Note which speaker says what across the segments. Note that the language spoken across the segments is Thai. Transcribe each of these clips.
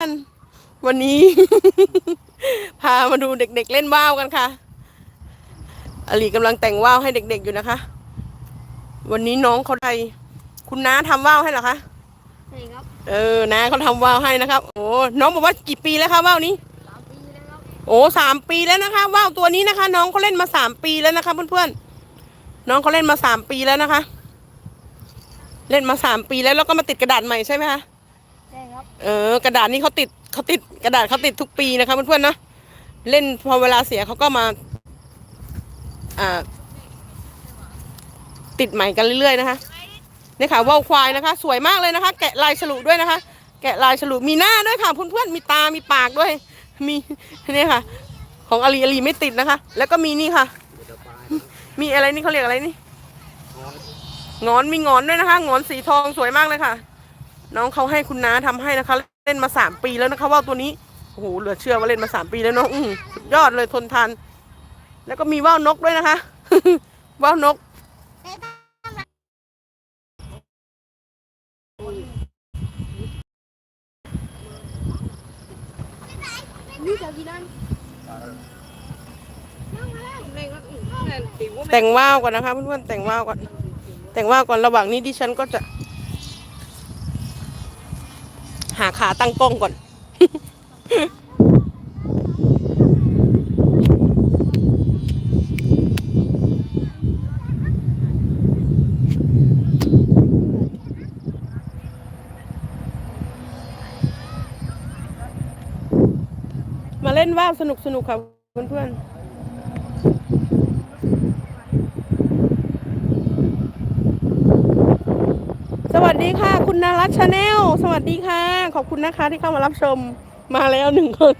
Speaker 1: อนวันนี้ พามาดูเด็กๆเล่นว่าวกันค่ะอลีกำลังแต่งว่าวให้เด็กๆอยู่นะคะ วันนี้น้องเขาไทยคุณน้าทำว่าวให้เหรอคะ
Speaker 2: ใช่ครับ
Speaker 1: เออน้าเขาทำว่าวให้นะครับ โอ้น้องบอกว่ากี่ปีแล้วคะว่าวนี้
Speaker 2: สามปีแล้วครับ
Speaker 1: โอ้สามปีแล้วนะคะว่าวตัวนี้นะคะ น้องเขาเล่นมาสามปีแล้วนะคะ เพื่อนๆน้องเขาเล่นมาสามปีแล้วนะคะ เล่นมาสามปีแล้วแล้วก็มาติดกระดาษใหม่ใช่ไหมคะ
Speaker 2: ใช่ครับ
Speaker 1: เออกระดาษนี้เขาติดเขาติดกระดาษเขาติดทุกปีนะคะเพื่อนๆเนาะเล่นพอเวลาเสียเขาก็มา อ่า ติดใหม่กันเรื่อยๆนะคะนี่ค่ะว่าวควายนะคะ สวยมากเลยนะคะ แกะลายฉลุด้วยนะคะ แกะลายฉลุมีหน้าด้วยค่ะเพื่อนๆมีตามีปากด้วย มีนี่ค่ะ ของอลีอลีไม่ติดนะคะ แล้วก็มีนี่ค่ะ มีอะไรนี่เขาเรียกอะไรนี่งอนมีงอนด้วยนะคะงอนสีทองสวยมากเลยค่ะ น้องเขาให้คุณน้าทำให้นะคะ เล่นมาสามปีแล้วนะคะว่าวตัวนี้โอ้โหเหลือเชื่อว่าเล่นมาสามปีแล้วเนาะอื้อหือสุดยอดเลยทนทานแล้วก็มีว่าวนกด้วยนะคะ ว่าวนกแต่งว่าวก่อนนะคะเพื่อนๆแต่งว่าวก่อนแต่งว่าวก่อนระหว่างนี้ดิฉันก็จะ หาขาตั้งกล้องก่อน มาเล่นว่าวสนุกสนุกค่ะเพื่อนๆ วัสดีค่ะ คุณนารัชชาแนลสวัสดีค่ะ ขอบคุณนะคะที่เข้ามารับชมมาแล้วหนึ่งคน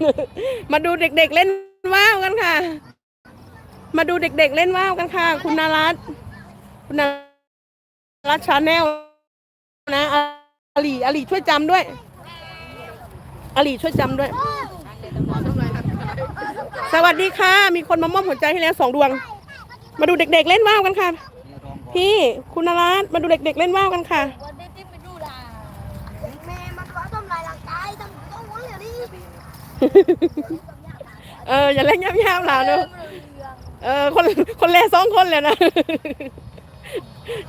Speaker 1: มาดูเด็กๆเล่นว่าวกันค่ะ มาดูเด็กๆเล่นว่าวกันค่ะ คุณนารัตคุณนารัชชาแนลนะอลีอลีช่วยจำด้วยอลีช่วยจำด้วย สวัสดีค่ะ มีคนมามอบหัวใจให้แล้วสองดวง มาดูเด็กๆเล่นว่าวกันค่ะ พี่คุณนารัตมาดูเด็กๆเล่นว่าวกันค่ะ
Speaker 2: วันนี้ที่ไปดูล่ะแม่มันก็ทำลายร่างกายทำต้องวันเลยดิ
Speaker 1: เออ อย่าเล่นย่ำๆหล่าเนอะเออคนคนแรกสองคนเลยนะ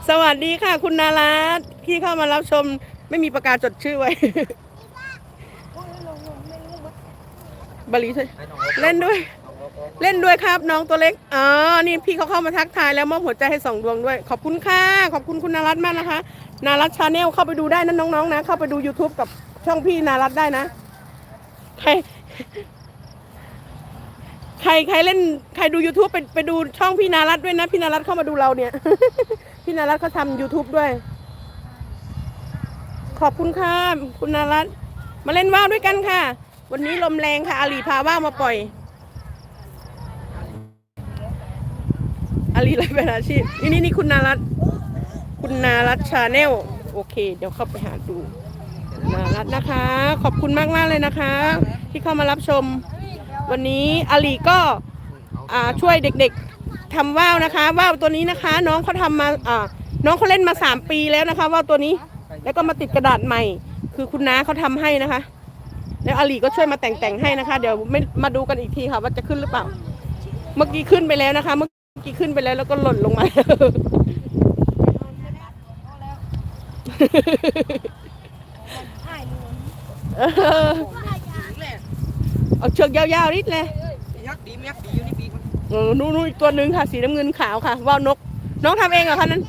Speaker 1: สวัสดีค่ะ คุณนารัตที่เข้ามารับชม ไม่มีประกาศจดชื่อไว้บาลีใช่เล่นด้วย เล่นด้วยครับ น้องตัวเล็กอ๋อนี่พี่เขาเข้ามาทักทายแล้วมอบหัวใจให้สองดวงด้วย ขอบคุณค่ะขอบคุณคุณนารัตมากนะคะ นารัตชาแนลเข้าไปดูได้นะน้องๆนะ เข้าไปดู YouTube กับช่องพี่นารัตได้นะ ใคร ใครใครเล่นใครดู YouTube ไปไปดูช่องพี่นารัตด้วยนะ พี่นารัตเข้ามาดูเราเนี่ย พี่นารัตเขาทำ YouTube ด้วย ขอบคุณค่ะคุณนารัตมาเล่นว่าวด้วยกันค่ะ วันนี้ลมแรงค่ะอาลีพาว่าวมาปล่อยอาลีไรเป็นอาชีพนี่นี่นี่คุณนารัตคุณนารัตชาแนลโอเค เดี๋ยวเข้าไปหาดู นารัตนะคะ ขอบคุณมากมากเลยนะคะ ที่เข้ามารับชม วันนี้อาลีก็ช่วยเด็กๆทำว่าวนะคะว่าวตัวนี้นะคะ น้องเขาทำมาน้องเขาเล่นมาสามปีแล้วนะคะว่าวตัวนี้แล้วก็มาติดกระดาษใหม่ คือคุณน้าเขาทำให้นะคะ แล้วอาลีก็ช่วยมาแต่งๆให้นะคะ เดี๋ยวไม่มาดูกันอีกทีค่ะ ว่าจะขึ้นหรือเปล่า เมื่อกี้ขึ้นไปแล้วนะคะ เมื่อกี้ขึ้นไปแล้วแล้วก็หล่นลงมา เออเอาเชือกยาวๆนิดเลย
Speaker 3: ยักษ์ดีแม็กดีอยู่นี่ปีมัน
Speaker 1: เออนู่นอีกตัวหนึ่งค่ะ สีน้ำเงินขาวค่ะ ว่าวนก น้องทำเองเหรอคะนั้น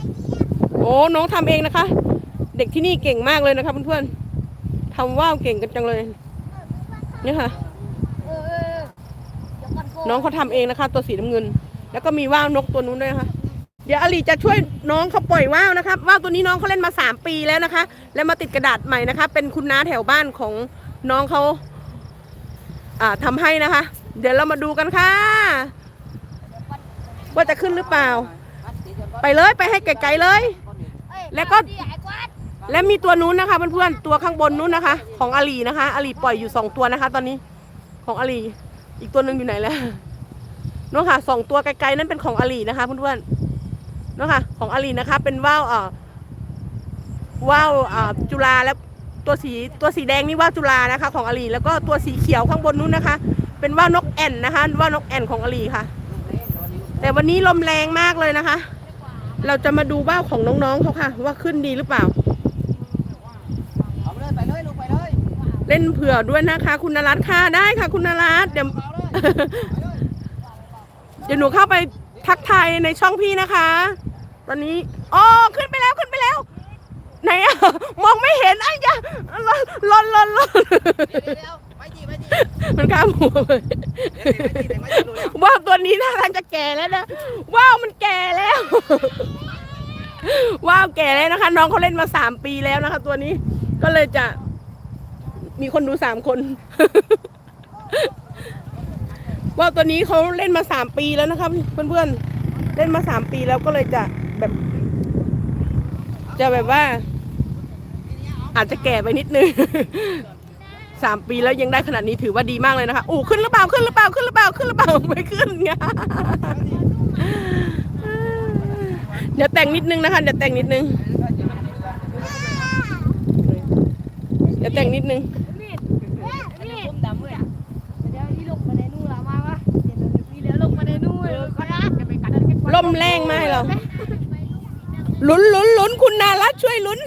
Speaker 1: โอ้น้องทำเองนะคะ เด็กที่นี่เก่งมากเลยนะคะเพื่อนๆทำว่าวเก่งกันจังเลย เนี่ยค่ะ น้องเขาทำเองนะคะ ตัวสีน้ำเงิน แล้วก็มีว่าวนกตัวนู้นด้วยนะคะ เดี๋ยวอลีจะช่วยน้องเขาปล่อยว่าวนะครับว่าวตัวนี้น้องเขาเล่นมาสามปีแล้วนะคะ แล้วมาติดกระดาษใหม่นะคะ เป็นคุณน้าแถวบ้านของน้องเขาอ่าทำให้นะคะ เดี๋ยวเรามาดูกันค่ะ ว่าจะขึ้นหรือเปล่า ไปเลยไปให้ไกลๆเลย แล้วก็และมีตัวนู้นนะคะเพื่อนๆตัวข้างบนนู้นนะคะ ของอลีนะคะอลีปล่อยอยู่สองตัวนะคะ ตอนนี้ของอลีอีกตัวหนึ่งอยู่ไหนแล้วนู้นค่ะสองตัวไกลๆนั่นเป็นของอลีนะคะเพื่อนๆ นู้นค่ะของอาลีนะคะ เป็นว่าวอ่าว่าวอ่าจุฬาและตัวสีตัวสีแดงนี่ว่าวจุฬานะคะ ของอาลีแล้วก็ตัวสีเขียวข้างบนนู้นนะคะ เป็นว่าวนกแอ่นนะคะว่านกแอ่นของอาลีค่ะ แต่วันนี้ลมแรงมากเลยนะคะ เราจะมาดูว่าวของน้องๆเขาค่ะ ว่าขึ้นดีหรือเปล่า
Speaker 3: เอาไปเลยไปเลยลูกไปเลย
Speaker 1: เล่นเผื่อด้วยนะคะ คุณนรัตน์ค่ะได้ค่ะ คุณนรัตน์เดี๋ยว เดี๋ยวหนูเข้าไป ทักทายในช่องพี่นะคะ ตอนนี้อ๋อขึ้นไปแล้วขึ้นไปแล้ว ไหนอะมองไม่เห็นไอ้ยะลนลนลนลน
Speaker 3: เดี๋ยวไปจีไปจี
Speaker 1: มันข้ามหัวไป
Speaker 3: เดี๋ยวไปจีแต่ไม่จะรู้แล้ว
Speaker 1: ว่าวตัวนี้น่าทางจะแก่แล้วนะว่าวมันแก่แล้วว่าวแก่แล้วนะคะ น้องเขาเล่นมาสามปีแล้วนะคะ ตัวนี้ก็เลยจะมีคนดูสามคน ว่าวตัวนี้เขาเล่นมาสามปีแล้วนะคะเพื่อนๆเล่นมาสามปีแล้วก็เลยจะแบบ จะแบบว่า อาจจะแก่ไปนิดนึงสามปีแล้วยังได้ขนาดนี้ถือว่าดีมากเลยนะคะอู้ขึ้นหรือเปล่าขึ้นหรือเปล่าขึ้นหรือเปล่าขึ้นหรือเปล่าไม่ขึ้นไงเดี๋ยวแต่งนิดนึงนะคะเดี๋ยวแต่งนิดนึงเดี๋ยวแต่งนิดนึง
Speaker 2: นี่นี่ผมดำเลยอะเดี๋ยวนี่ลงมาในนู่นละมาวะเดี๋ยวมีเดี๋ยว ลงมาในนู่นเลยก็ได้จะไปกัดกัน
Speaker 1: ลมแรงไหมเหรอลุ้นลุ้นลุ้นคุณนารัตช่วยลุ้น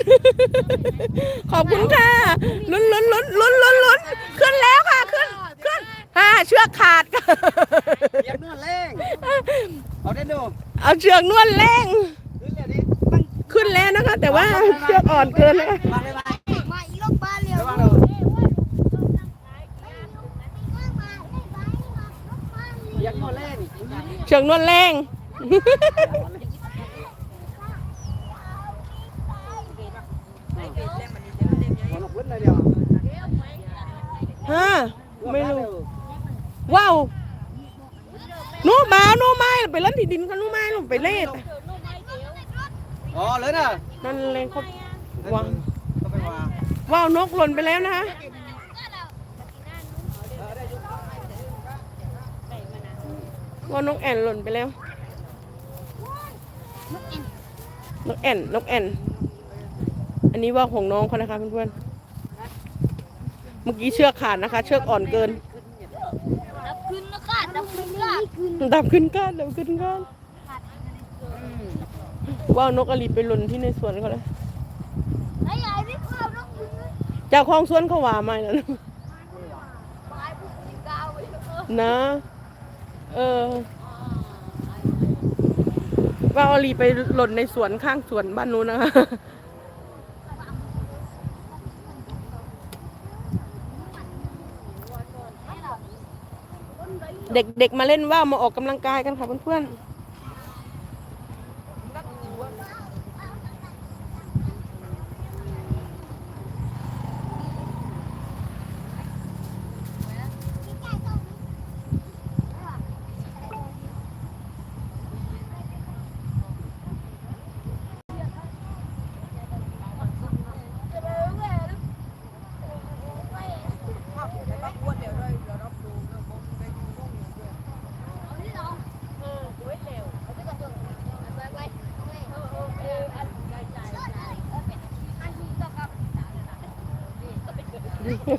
Speaker 1: ขอบคุณค่ะลุ้นลุ้นลุ้นลุ้นลุ้นลุ้นขึ้นแล้วค่ะขึ้นขึ้นอ่าเชือกขาด
Speaker 3: เรียกเนื้อแรงเอาได้ดู
Speaker 1: เอาเชือกนวดแรง
Speaker 3: ขึ้นเลยดิ
Speaker 1: ขึ้นแล้วนะคะ แต่ว่าเชือกอ่อนเกินนะคะ
Speaker 3: มาเลยมา
Speaker 2: มาอีลงบ้านเร็ว
Speaker 3: ระวังเด้อเรียกเนื้อแรง
Speaker 1: เชือกนวดแรง
Speaker 3: หัวหนกเว้นเลยเดียว
Speaker 1: ฮะไม่รู้ว้าวหนูบ่าวหนูไม้ไปเล่นที่ดินกันหนูไม้ลงไปเล่น
Speaker 3: อ๋อเลยนะ
Speaker 1: นั่นเลยเขาวาง
Speaker 3: ก็ไปวาง
Speaker 1: ว้าวนกหล่นไปแล้วนะคะว่าวนกแอ่นหล่นไปแล้ว นกแอ่นนกแอ่นอันนี้ว่าของน้องเขานะคะเพื่อนๆเมื่อกี้เชือกขาดนะคะ เชือกอ่อนเกิน
Speaker 2: ดับขึ้นนะค่ะดับขึ้นค่ะ
Speaker 1: ดับขึ้นก้านดับขึ้นก้านว่าวนกอลีไปหล่นที่ในสวนเขาเลย
Speaker 2: ไอ้ใหญ่พี่ข้าวต้องยืน
Speaker 1: เจากของสวนเขาว่าไม่แล้วนะ
Speaker 2: ปลายผู้สิกาวไปเออ
Speaker 1: นะ เออ ว่าอลีไปหล่นในสวนข้างสวนบ้านนู้นนะคะเด็กๆมาเล่นว่าวมาออกกำลังกายกันค่ะเพื่อนๆ สว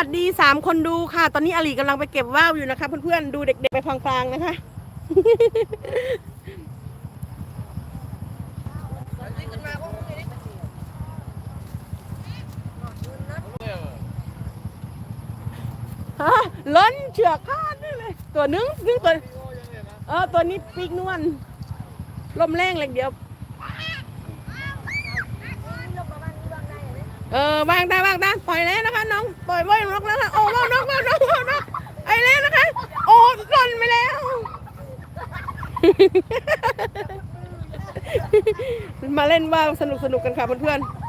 Speaker 1: ัสดีสามคนดูค่ะ ตอนนี้อลีกำลังไปเก็บว่าวอยู่นะคะ เพื่อนๆ ดูเด็กๆ ไปพลางๆนะคะ ฮะล้นเชือกขาดนี่เลยตัวหนึงนึงตัวเออตัวนี้ปีกนวลลมแรงเลยเดียว เออวางได้วางได้ปล่อยแล้วนะคะน้องปล่อยว่ายนกแล้วค่ะโอ้ว่านกว่านกว่านกไอ้แล้วนะคะ โอ้หล่นไปแล้ว มาเล่นว่าวสนุกสนุกกันค่ะเพื่อนๆ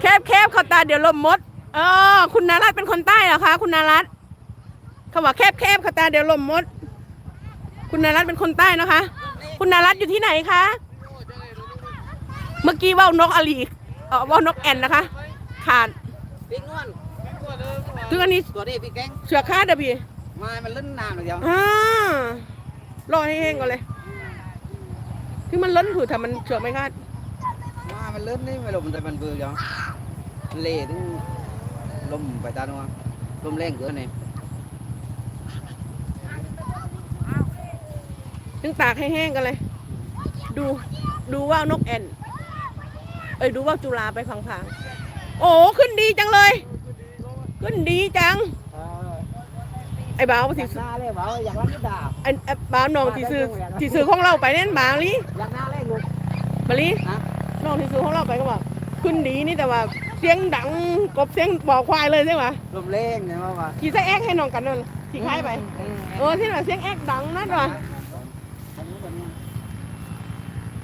Speaker 1: แคบแคบเขาตาเดี๋ยวลมมด เออ คุณนารัตน์เป็นคนใต้เหรอคะ คุณนารัตน์เขาบอกแคบแคบเขาตาเดี๋ยวลมมด คุณนารัตน์เป็นคนใต้นะคะ คุณนารัตน์อยู่ที่ไหนคะ เมื่อกี้ว่านกอลีเออว่านกแอ่นนะคะขาด
Speaker 3: ปิ๊กนวล
Speaker 1: ถึงอันนี้
Speaker 3: ตัวนี้พี่แกง
Speaker 1: เสือกคาดอะพี่
Speaker 3: มามันเล่นน้ำเลยเดียว
Speaker 1: อ่ารอให้แห้งก่อนเลยคือมันล้นผือถ้ามันเชือกไม่คาด
Speaker 3: มามันเล่นนี่ไม่ลมแต่มันเบื่อเดียวเละถึง ลมไปตาหนัวลมแรงเกินนี่
Speaker 1: ถึงตากให้แห้งกันเลย ดูดูว่านกแอ่นเอ้ยดูว่าวจุฬาไปพังๆโอ้ขึ้นดีจังเลย ขึ้นดีจัง ไอ้บ่าวสิ
Speaker 3: อยากหน้าเลยบ่าวอยากรักนิดา
Speaker 1: ไอ้ไอ้บ่าวน้องที่ซื้อที่ซื้อของเราไปเน่นบ่าวลิ
Speaker 3: อยากหน้าแรกลูก
Speaker 1: บาลิ
Speaker 3: ฮะ
Speaker 1: น้องที่ซื้อของเราไปก็บอกขึ้นดีนี่แต่ว่า เสียงดังกบเสียงบอกควายเลยใช่ไหม
Speaker 3: ลมแรงเนี่ยว่าว่า
Speaker 1: ขี่ใส่แอกให้น้องกันนั่นขี่คล้ายไปเออที่แบบเสียงแอกดังนั่นว่ะ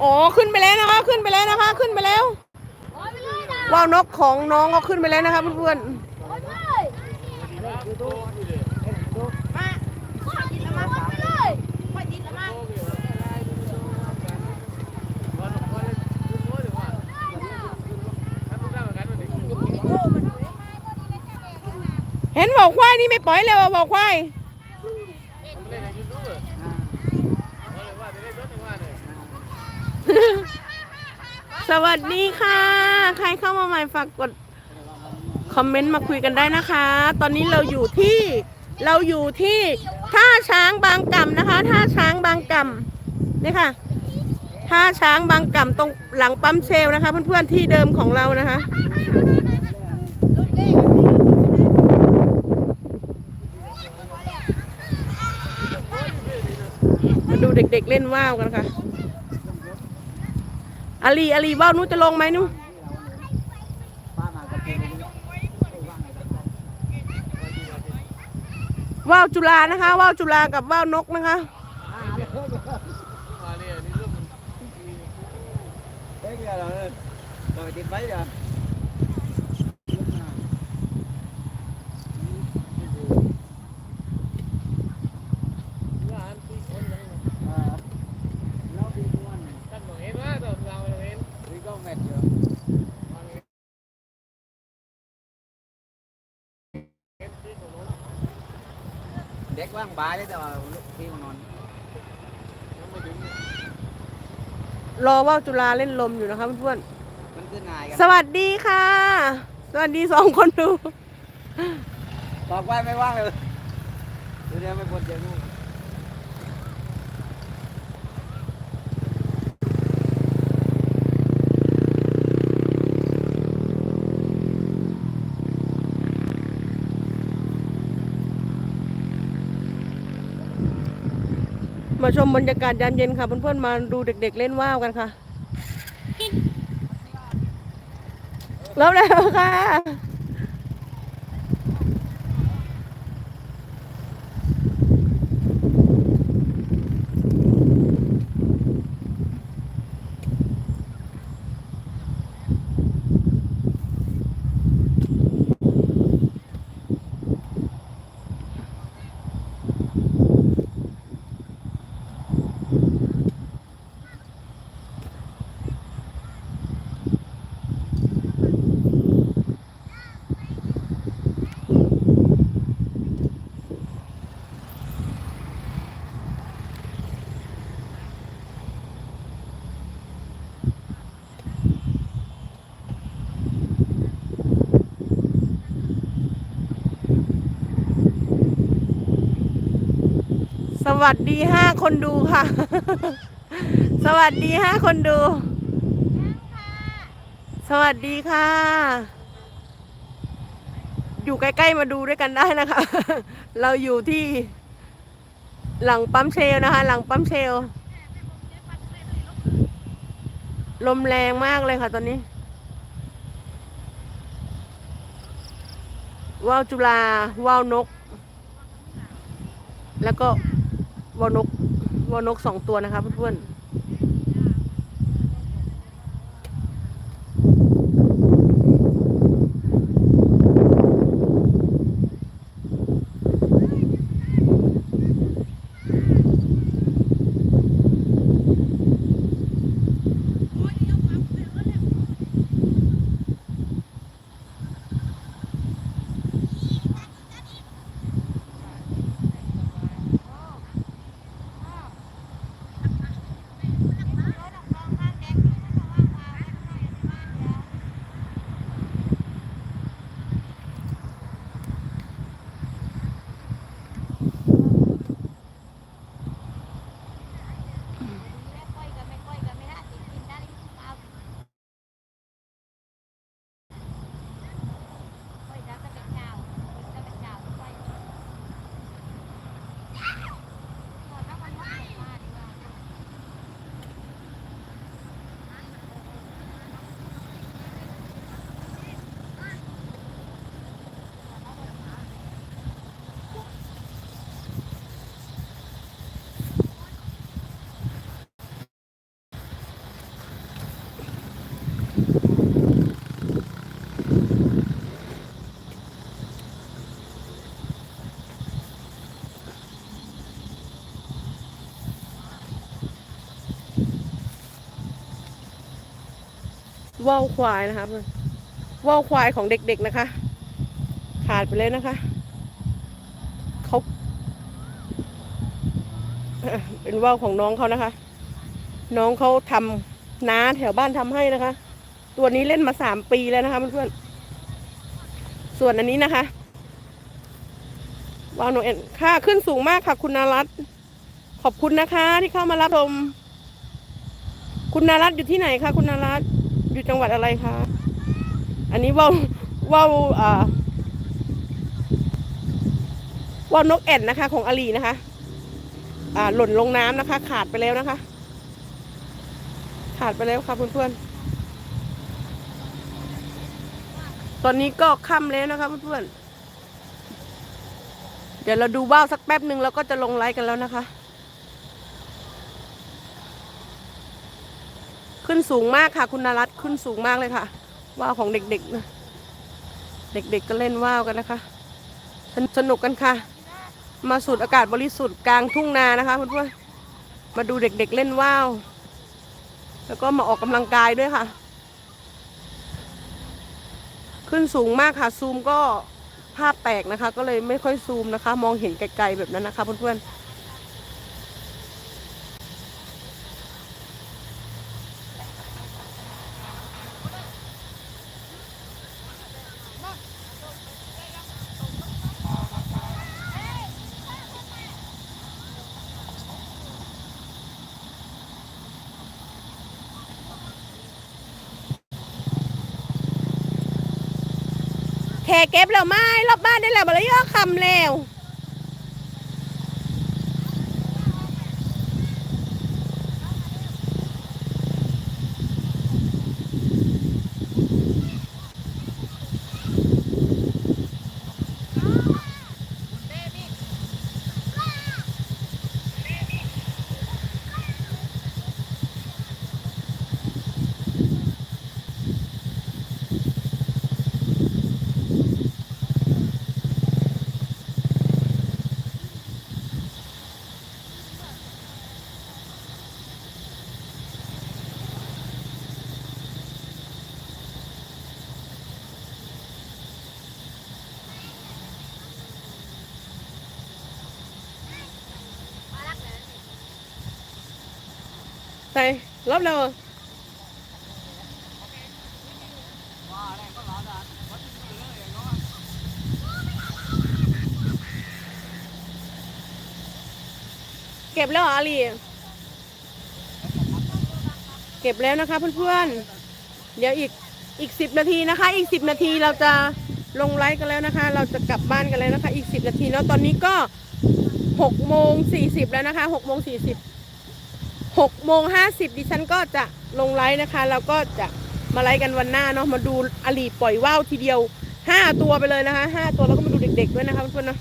Speaker 1: อ๋อขึ้นไปแล้วนะคะ ขึ้นไปแล้วนะคะ ขึ้นไปแล้ว
Speaker 2: โอ้ยไปเลยนะ
Speaker 1: ว่าวนกของน้องก็ขึ้นไปแล้วนะคะเพื่อน
Speaker 2: โอ้ยไปเลยมาขอดินละมาไปเลยขอดินละมา
Speaker 1: ๆเห็น บอกควายนี่ไม่ปล่อยเลยว่าบอกควายสวัสดีค่ะ ใครเข้ามาใหม่ฝากกดคอมเมนต์มาคุยกันได้นะคะ ตอนนี้เราอยู่ที่เราอยู่ที่ท่าช้างบางกำนะคะ ท่าช้างบางกำนี่ค่ะ ท่าช้างบางกำตรงหลังปั๊มเชลนะคะ เพื่อนๆที่เดิมของเรานะคะ มา ดูเด็กๆเล่นว่าวกันค่ะอาลีอาลีว่าวนู้จะลงไหมนู้ว่าวจุฬานะคะว่าวจุฬากับว่าวนกนะคะ
Speaker 3: เฮ้ยเรเราไปติดไว้เดี๋ยว เด็ก ว่างบายเลยแต่ว่าพี่มานอน
Speaker 1: รอว่าวจุฬาเล่นลมอยู่นะคะเพื่อน
Speaker 3: มันขึ้นนายกัน
Speaker 1: ๆสวัสดีค่ะ สวัสดีสองคนดู
Speaker 3: บอกว่าไม่ว่างเลยเดี๋ยวไม่พ้นเจอลูก
Speaker 1: มาชมบรรยากาศยามเย็นค่ะเพื่อนๆมาดูเด็ก ๆ เล่นว่าวกันค่ะแล้วแล้วค่ะ วัสดีห้าคนดูค่ะ สวัสดีห้าคนดู สวัสดีค่ะ อยู่ใกล้ๆมาดูด้วยกันได้นะคะ เราอยู่ที่ หลังปั๊มเชลนะคะ หลังปั๊มเชล ลมแรงมากเลยค่ะตอนนี้ว่าวจุฬาว่าวนก แล้วก็ วานกวาวนกสองตัวนะคะเพื่อน ว่าวควายนะคะว่าวควายของเด็กๆนะคะ ขาดไปเลยนะคะเขาเป็นว่าวของน้องเขานะคะ น้องเขาทำน้าแถวบ้านทำให้นะคะ ตัวนี้เล่นมาสามปีแล้วนะคะเพื่อนๆส่วนอันนี้นะคะว่าวโนเอ็นค่าขึ้นสูงมากค่ะ คุณนารัตขอบคุณนะคะที่เข้ามารับชมคุณนารัตอยู่ที่ไหนคะคุณนารัต อยู่จังหวัดอะไรคะ อันนี้ว่าวว่าวอ่าว่านกแอ่นนะคะ ของอาลีนะคะ อ่า หล่นลงน้ำนะคะ ขาดไปแล้วนะคะ ขาดไปแล้วค่ะเพื่อนๆ ตอนนี้ก็ค่ำแล้วนะคะเพื่อนๆ เดี๋ยวเราดูว่าวสักแป๊บหนึ่งแล้วก็จะลงไลฟ์กันแล้วนะคะ ขึ้นสูงมากค่ะ คุณนรัตขึ้นสูงมากเลยค่ะ ว่าวของเด็กๆนะเด็กๆก็เล่นว่าวกันนะคะสนสนุกกันค่ะ มาสูดอากาศบริสุทธิ์กลางทุ่งนานะคะเพื่อนๆมาดูเด็กๆเล่นว่าวแล้วก็มาออกกำลังกายด้วยค่ะ ขึ้นสูงมากค่ะ ซูมก็ภาพแตกนะคะ ก็เลยไม่ค่อยซูมนะคะ มองเห็นไกลๆแบบนั้นนะคะเพื่อนๆ แขเก็บแล้วไม้รอบบ้านได้แล้วบริยอคำแล้ว รอบแล้วเก็บแล้วเหรออลีเก็บแล้วนะคะเพื่อนๆ เดี๋ยวอีกอีกสิบนาทีนะคะ อีกสิบนาทีเราจะลงไลฟ์กันแล้วนะคะ เราจะกลับบ้านกันแล้วนะคะ อีกสิบนาทีแล้วตอนนี้ก็หกโมงสี่สิบแล้วนะคะหกโมงสี่สิบ หกโมงห้าสิบดิฉันก็จะลงไลฟ์นะคะ แล้วก็จะมาไลฟ์กันวันหน้าเนาะมาดูอลีปล่อยว่าวทีเดียวห้าตัวไปเลยนะคะห้าตัวแล้วก็มาดูเด็ก ๆ ด้วยนะคะเพื่อนๆเนาะ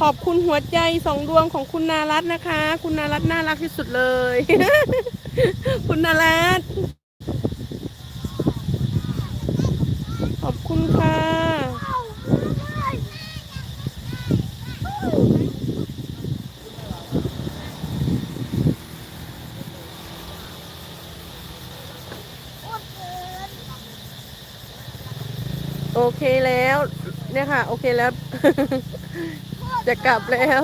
Speaker 1: ขอบคุณหัวใจสองดวงของคุณนารัตน์นะคะ คุณนารัตน์น่ารักที่สุดเลย คุณนารัตน์ขอบคุณค่ะ โอเคแล้ว เนี่ยค่ะ โอเคแล้ว จะกลับแล้ว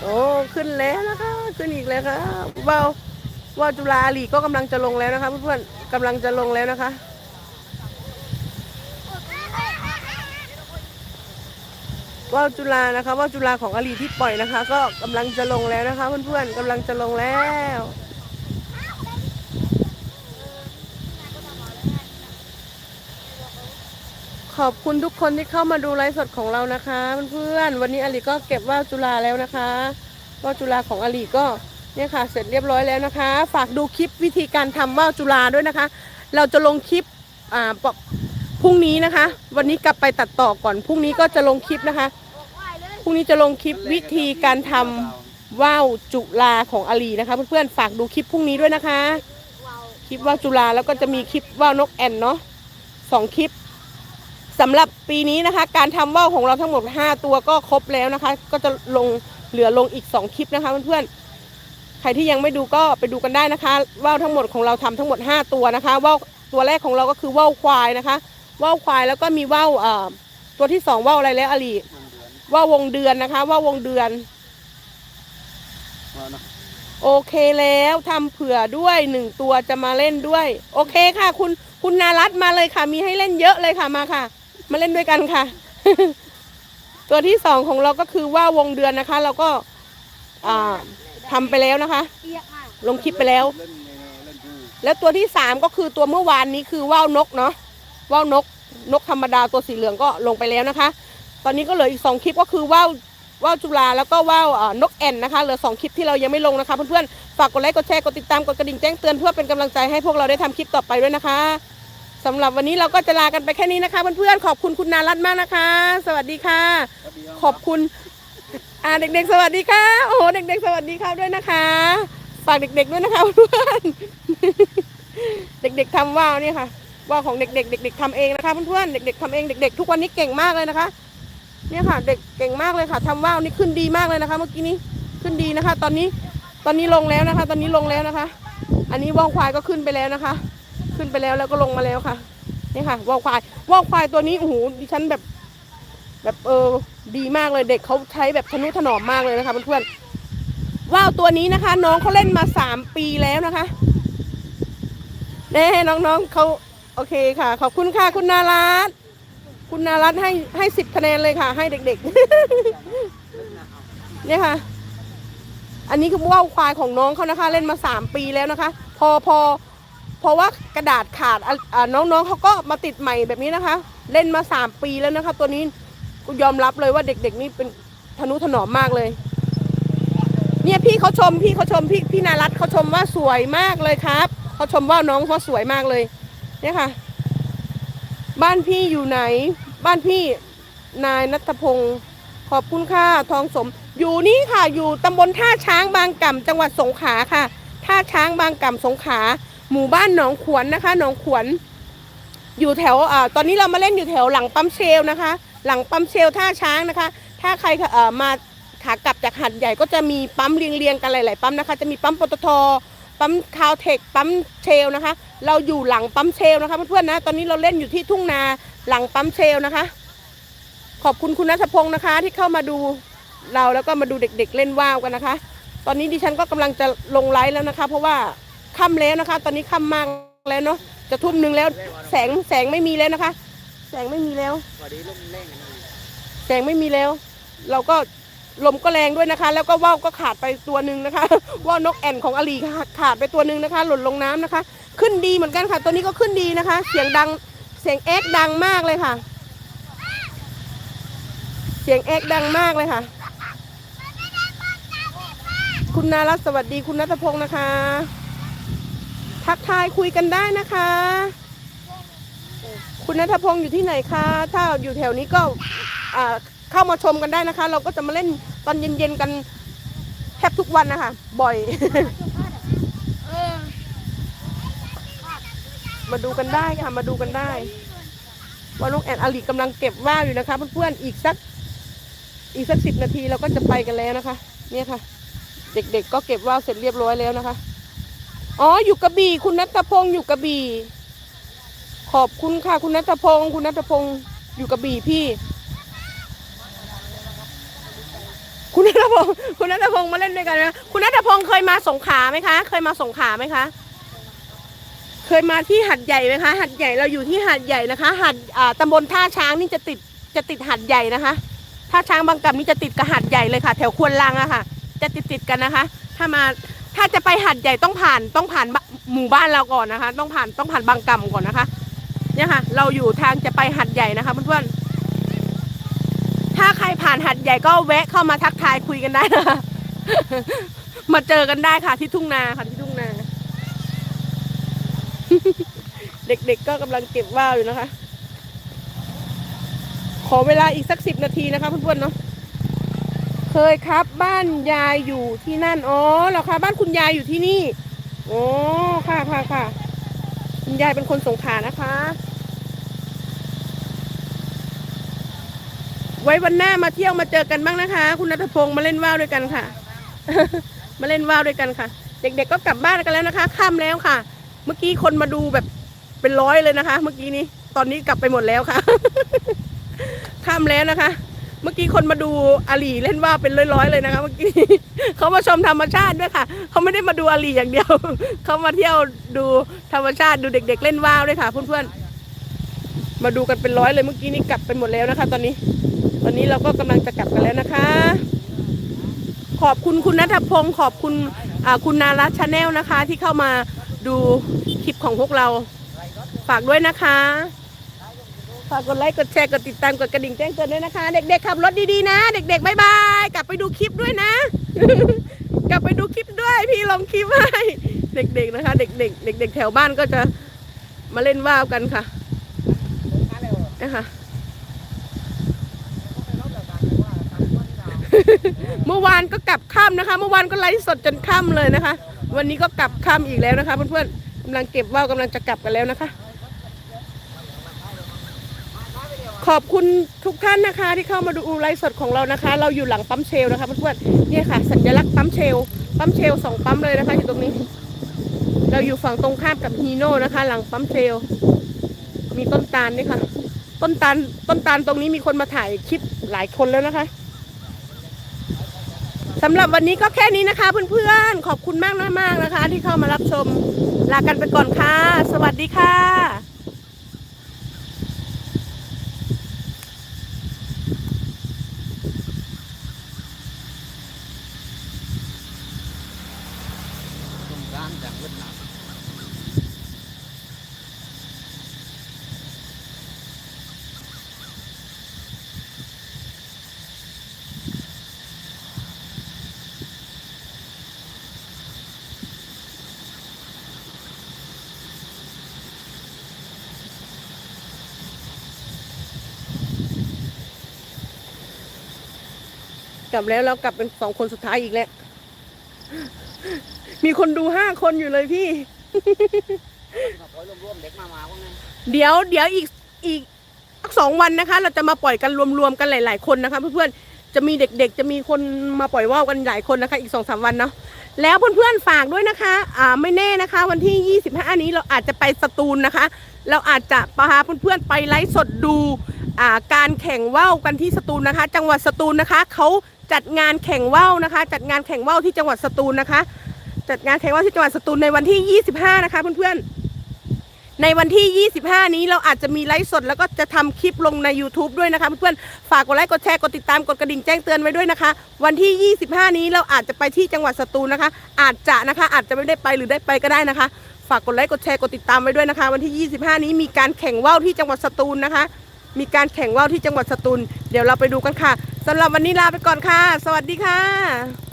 Speaker 1: โอ้ขึ้นแล้วนะคะ ขึ้นอีกแล้วค่ะว่าวว่าวจุฬาลีก็กำลังจะลงแล้วนะคะ เพื่อนๆกำลังจะลงแล้วนะคะว่าวจุฬานะคะว่าวจุฬาของอลีที่ปล่อยนะคะ ก็กำลังจะลงแล้วนะคะ เพื่อนๆกำลังจะลงแล้ว ขอบคุณทุกคนที่เข้ามาดูไลฟ์สดของเรานะคะเพื่อนๆวันนี้อลีก็เก็บว่าวจุฬาแล้วนะคะว่าวจุฬาของอลีก็เนี่ยค่ะ เสร็จเรียบร้อยแล้วนะคะ ฝากดูคลิปวิธีการทำว่าวจุฬาด้วยนะคะ เราจะลงคลิปอ่าปะพรุ่งนี้นะคะ วันนี้กลับไปตัดต่อก่อนพรุ่งนี้ก็จะลงคลิปนะคะพรุ่งนี้จะลงคลิปวิธีการทำว่าวจุฬาของอลีนะคะ เพื่อนๆฝากดูคลิปพรุ่งนี้ด้วยนะคะ คลิปว่าวจุฬาแล้วก็จะมีคลิปว่าวนกแอ่นเนาะสองคลิป สำหรับปีนี้นะคะ การทำว่าวของเราทั้งหมด 5 ตัวก็ครบแล้วนะคะ ก็จะลงเหลือลงอีก 2 คลิปนะคะเพื่อนๆใครที่ยังไม่ดูก็ไปดูกันได้นะคะว่าวทั้งหมดของเราทำทั้งหมด 5 ตัวนะคะว่าวตัวแรกของเราก็คือว่าวควายนะคะว่าวควายแล้วก็มีว่าวตัวที่สองว่าวอะไรแล้วอลีว่าววงเดือนนะคะว่าววงเดือนโอเคแล้วทำเผื่อด้วยหนึ่งตัวจะมาเล่นด้วย โอเคค่ะ คุณคุณนารัตมาเลยค่ะ มีให้เล่นเยอะเลยค่ะมาค่ะ มาเล่นด้วยกันค่ะ ตัวที่สองของเราก็คือว่าวงเดือนนะคะ เราก็อ่าทำไปแล้วนะคะ ลงคลิปไปแล้ว แล้วตัวที่สามก็คือตัวเมื่อวานนี้คือว่าวนกเนาะว่าวนกนกธรรมดาตัวสีเหลืองก็ลงไปแล้วนะคะ ตอนนี้ก็เหลืออีกสองคลิปก็คือว่าวว่าวจุฬาแล้วก็ว่าวเอ่อนกแอ่นนะคะเหลือสองคลิปที่เรายังไม่ลงนะคะเพื่อนๆฝากกดไลค์กดแชร์กดติดตามกดกระดิ่งแจ้งเตือนเพื่อเป็นกำลังใจให้พวกเราได้ทำคลิปต่อไปด้วยนะคะ สำหรับวันนี้เราก็จะลากันไปแค่นี้นะคะเพื่อนๆขอบคุณคุณนารัตน์มากนะคะ สวัสดีค่ะ ขอบคุณอ่าเด็กๆ สวัสดีค่ะ โอ้โหเด็กๆ สวัสดีครับด้วยนะคะฝากเด็กๆด้วยนะคะเพื่อนเด็กๆทำว่าวนี่ค่ะว่าวของเด็กๆเด็กๆทำเองนะคะเพื่อนๆเด็กๆทำเองเด็กๆทุกวันนี้เก่งมากเลยนะคะเนี่ยค่ะ เด็กเก่งมากเลยค่ะทำว่าวนี่ขึ้นดีมากเลยนะคะ เมื่อกี้นี้ขึ้นดีนะคะ ตอนนี้ตอนนี้ลงแล้วนะคะ ตอนนี้ลงแล้วนะคะ อันนี้ว่าวควายก็ขึ้นไปแล้วนะคะ ขึ้นไปแล้วแล้วก็ลงมาแล้วค่ะ นี่ค่ะว่าวควายว่าวควายตัวนี้โอ้โหดิฉันแบบ แบบเออดีมากเลยเด็กเขาใช้แบบทนุถนอมมากเลยนะคะเพื่อนๆว่าวตัวนี้นะคะ น้องเขาเล่นมาสามปีแล้วนะคะเน่น้องๆเขาโอเคค่ะ ขอบคุณค่ะคุณนารัตคุณนารัตให้ให้สิบคะแนนเลยค่ะ ให้เด็กๆเนี่ยค่ะ อันนี้คือว่าวควายของน้องเขานะคะ เล่นมาสามปีแล้วนะคะ พอพอเพ ราะว่ากระดาษขาดน้องๆเขาก็มาติดใหม่แบบนี้นะคะ เล่นมาสามปีแล้วนะคะตัวนี้กูยอมรับเลยว่าเด็กๆนี่เป็นทนุถนอมมากเลย เนี่ยพี่เขาชมพี่เขาชมพี่พี่นารัตเขาชมว่าสวยมากเลยครับเขาชมว่าน้องเขาสวยมากเลย เนี่ยค่ะ บ้านพี่อยู่ไหน บ้านพี่นายนัทพงศ์ขอบคุณค่ะทองสม อยู่นี่ค่ะอยู่ตำบลท่าช้างบางก่ำจังหวัดสงขลาค่ะ ท่าช้างบางก่ำสงขลา หมู่บ้านหนองขวนนะคะหนองขวน อยู่แถวอ่าตอนนี้เรามาเล่นอยู่แถวหลังปั๊มเชลนะคะ หลังปั๊มเชลท่าช้างนะคะ ถ้าใครเอ่อมาขากลับจากหัดใหญ่ก็จะมีปั๊มเรียงๆกันหลายๆปั๊มนะคะจะมีปั๊มปตทปั๊มคาวเทคปั๊มเชลนะคะ เราอยู่หลังปั๊มเชลนะคะเพื่อนๆนะตอนนี้เราเล่นอยู่ที่ทุ่งนาหลังปั๊มเชลนะคะ ขอบคุณคุณนัทพงศ์นะคะ ที่เข้ามาดูเราแล้วก็มาดูเด็ก ๆ เล่นว่าวกันนะคะ ตอนนี้ดิฉันก็กำลังจะลงไลฟ์แล้วนะคะ เพราะว่า ค่ำแล้วนะคะ ตอนนี้ค่ำมากแล้วเนาะจะทุ่มหนึ่งแล้ว แสงแสงไม่มีแล้วนะคะ แสงไม่มีแล้ว แสงไม่มีแล้ว เราก็ลมก็แรงด้วยนะคะ แล้วก็ว่าวก็ขาดไปตัวหนึ่งนะคะ ว่าวนกแอ่นของอลีขาดไปตัวหนึ่งนะคะ หล่นลงน้ำนะคะ ขึ้นดีเหมือนกันค่ะ ตัวนี้ก็ขึ้นดีนะคะ เสียงดังเสียงเอ็กดังมากเลยค่ะ เสียงเอ็กดังมากเลยค่ะ คุณนารัสวัสดีคุณนัทพงศ์นะคะ ทักทายคุยกันได้นะคะ คุณนัทพงศ์อยู่ที่ไหนคะ ถ้าอยู่แถวนี้ก็เข้ามาชมกันได้นะคะ เราก็จะมาเล่นตอนเย็นๆกันแทบทุกวันนะคะ บ่อย มาดูกันได้ค่ะ มาดูกันได้ว่าน้องแอนอลีกำลังเก็บว่าวอยู่นะคะเพื่อนๆอีกสักอีกสักสิบนาทีเราก็จะไปกันแล้วนะคะ เนี่ยค่ะ เด็กๆก็เก็บว่าวเสร็จเรียบร้อยแล้วนะคะ อ๋ออยู่กระบี่คุณนัทพงศ์อยู่กระบี่ ขอบคุณค่ะ คุณนัทพงศ์คุณนัทพงศ์อยู่กระบี่พี่ คุณนัทพงศ์คุณนัทพงศ์มาเล่นด้วยกันนะคุณนัทพงศ์เคยมาสงขลาไหมคะ เคยมาสงขลาไหมคะ เคยมาที่หัดใหญ่ไหมคะ หัดใหญ่เราอยู่ที่หัดใหญ่นะคะ หัดอ่าตำบลท่าช้างนี่จะติดจะติดหัดใหญ่นะคะท่าช้างบางกำนี่จะติดกับหัดใหญ่เลยค่ะ แถวควนลังอะค่ะ จะติดติดกันนะคะ ถ้ามา ถ้าจะไปหัดใหญ่ต้องผ่านต้องผ่านหมู่บ้านเราก่อนนะคะ ต้องผ่านต้องผ่านบางกำก่อนนะคะเนี่ยค่ะ เราอยู่ทางจะไปหัดใหญ่นะคะเพื่อนๆถ้าใครผ่านหัดใหญ่ก็แวะเข้ามาทักทายคุยกันได้นะคะมาเจอกันได้ค่ะที่ทุ่งนาค่ะที่ทุ่งนา เด็กๆก็กำลังเก็บว่าวอยู่นะคะ ขอเวลาอีกสักสิบนาทีนะคะเพื่อนๆเนาะ เคยครับ บ้านยายอยู่ที่นั่นอ๋อเหรอคะบ้านคุณยายอยู่ที่นี่โอ้ค่ะค่ะค่ะคุณยายเป็นคนสงขลานะคะ ไว้วันหน้ามาเที่ยวมาเจอกันบ้างนะคะ คุณนัทพงศ์มาเล่นว่าวด้วยกันค่ะ มาเล่นว่าวด้วยกันค่ะ เด็กๆก็กลับบ้านกันแล้วนะคะค่ำแล้วค่ะ เมื่อกี้คนมาดูแบบเป็นร้อยเลยนะคะ เมื่อกี้นี้ตอนนี้กลับไปหมดแล้วค่ะค่ำแล้วนะคะ เมื่อกี้คนมาดูอาลีเล่นว่าวเป็นร้อยๆเลยนะคะ เมื่อกี้เขามาชมธรรมชาติด้วยค่ะเขาไม่ได้มาดูอาลีอย่างเดียวเขามาเที่ยวดูธรรมชาติดูเด็ก ๆเล่นว่าวด้วยค่ะเพื่อนๆมาดูกันเป็นร้อยเลยเมื่อกี้นี้กลับไปหมดแล้วนะคะ ตอนนี้ ตอนนี้เราก็กำลังจะกลับกันแล้วนะคะ ขอบคุณคุณนัทพงศ์ขอบคุณคุณนารัชชาแนลนะคะ ที่เข้ามาดูคลิปของพวกเราฝากด้วยนะคะ ฝากกดไลค์กดแชร์กดติดตามกดกระดิ่งแจ้งเตือนด้วยนะคะ เด็กๆขับรถดีๆนะ เด็กๆบายบายกลับไปดูคลิปด้วยนะ กลับไปดูคลิปด้วยพี่ลงคลิปให้เด็กๆนะคะ เด็กๆเด็ก ๆ แถวบ้านก็จะมาเล่นว่าวกันค่ะนะคะเมื่อวานก็กลับค่ำนะคะ เมื่อวานก็ไลฟ์สดจนค่ำเลยนะคะ วันนี้ก็กลับค่ำอีกแล้วนะคะเพื่อนๆกำลังเก็บว่าวกำลังจะกลับกันแล้วนะคะ ขอบคุณทุกท่านนะคะ ที่เข้ามาดูไลฟ์สดของเรานะคะ เราอยู่หลังปั๊มเชลนะคะเพื่อนๆนี่ค่ะ สัญลักษณ์ปั๊มเชลปั๊มเชลสองปั๊มเลยนะคะอยู่ตรงนี้ เราอยู่ฝั่งตรงข้ามกับฮีโน่นะคะ หลังปั๊มเชลมีต้นตาลนี่ค่ะ ต้นตาลต้นตาลตรงนี้มีคนมาถ่ายคลิปหลายคนแล้วนะคะสำหรับวันนี้ก็แค่นี้นะคะเพื่อนๆ ขอบคุณมากมากนะคะ ที่เข้ามารับชม ลากันไปก่อนค่ะ สวัสดีค่ะ
Speaker 3: สงกรารจังเวียดนาม
Speaker 1: ก ลับแล้วเรากลับเป็นสองคนสุดท้ายอีกแล้ว มีคนดูห้าคนอยู่เลยพี่
Speaker 3: รวมๆเด็กมามาพวกนี้
Speaker 1: เดี๋ยวเดี๋ยวอีกอีกสักสองวันนะคะ เราจะมาปล่อยกันรวมๆกันหลาย ๆคนนะคะ เพื่อนๆจะมีเด็กๆ จะมีคนมาปล่อยว่าวกันหลายคนนะคะ อีกสองสามวันเนาะแล้วเพื่อนๆฝากด้วยนะคะ อ่าไม่แน่นะคะ วันที่ 25 นี้เราอาจจะไปสตูลนะคะ เราอาจจะพาเพื่อนๆไปไลฟ์สดดู การแข่งว่าวกันที่สตูลนะคะ จังหวัดสตูลนะคะเขาจัดงานแข่งว่าวนะคะ จัดงานแข่งว่าวที่จังหวัดสตูลนะคะ จัดงานแข่งว่าวที่จังหวัดสตูลในวันที่ 25 นะคะเพื่อนๆ ในวันที่ 25 นี้เราอาจจะมีไลฟ์สด แล้วก็จะทำคลิปลงใน YouTube ด้วยนะคะเพื่อนๆ ฝากกดไลค์กดแชร์กดติดตามกดกระดิ่งแจ้งเตือนไว้ด้วยนะคะ วันที่ 25 นี้เราอาจจะไปที่จังหวัดสตูลนะคะ อาจจะนะคะอาจจะไม่ได้ไปหรือได้ไปก็ได้นะคะ ฝากกดไลค์กดแชร์กดติดตามไว้ด้วยนะคะ วันที่ 25 นี้มีการแข่งว่าวที่จังหวัดสตูลนะคะ มีการแข่งว่าวที่จังหวัดสตูล เดี๋ยวเราไปดูกันค่ะสำหรับวันนี้ลาไปก่อนค่ะ สวัสดีค่ะ